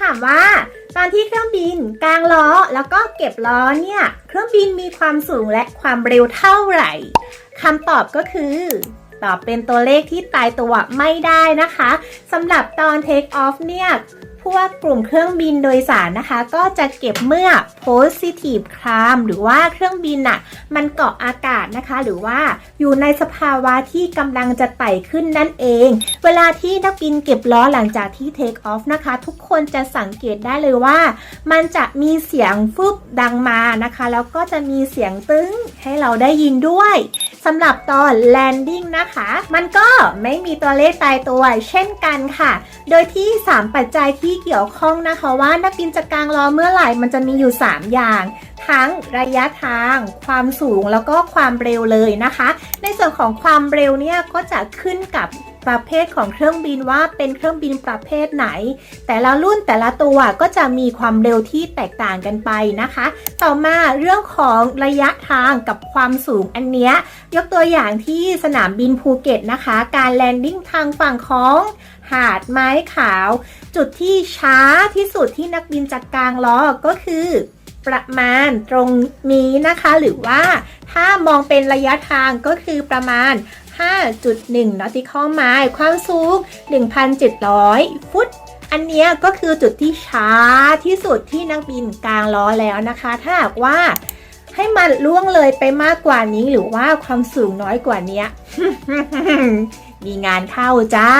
ถามว่าตอนที่เครื่องบินกลางล้อแล้วก็เก็บล้อเนี่ย เครื่องบินมีความสูงและความเร็วเท่าไหร่คำตอบก็คือ ตอบเป็นตัวเลขที่ตายตัวไม่ได้นะคะสำหรับตอน Take Off เนี่ย พวกกลุ่มเครื่องบินโดยสารนะคะ ก็จะเก็บเมื่อ positive climb หรือว่าเครื่องบินน่ะมันเกาะอากาศนะคะ หรือว่าอยู่ในสภาวะที่กำลังจะไต่ขึ้นนั่นเอง เวลาที่นักบินเก็บล้อหลังจากที่ take off นะคะ ทุกคนจะสังเกตได้เลยว่า มันจะมีเสียงฟึบดังมานะคะ แล้วก็จะมีเสียงตึ้งให้เราได้ยินด้วยสำหรับตอน landing นะคะ มันก็ไม่มีตัวเลขตายตัวเช่นกันค่ะ โดยที่ 3 ปัจจัยที่ที่เกี่ยวข้องนะคะว่านักบินจะกลางล้อเมื่อไหร่มันจะมีอยู่ 3 อย่าง ทั้งระยะทาง ความสูงแล้วก็ความเร็วเลยนะคะ ในส่วนของความเร็วเนี่ยก็จะขึ้นกับประเภทของเครื่องบินว่าเป็นเครื่องบินประเภทไหน แต่ละรุ่นแต่ละตัวก็จะมีความเร็วที่แตกต่างกันไปนะคะ ต่อมาเรื่องของระยะทางกับความสูงอันเนี้ยยกตัวอย่างที่สนามบินภูเก็ตนะคะ การแลนดิ้งทางฝั่งของหาดไม้ขาว จุดที่ช้าที่สุดที่นักบินจะกลางล้อก็คือ ประมาณตรงนี้นะคะ หรือว่าถ้ามองเป็นระยะทางก็คือประมาณ 5.1 nautical mile ความสูง 1,700 ฟุตอันนี้ก็คือจุดที่ช้าที่สุดที่นักบินกลางล้อแล้วนะคะ ถ้าหากว่าให้มันล่วงเลยไปมากกว่านี้หรือว่าความสูงน้อยกว่านี้ มีงานเข้าจ้า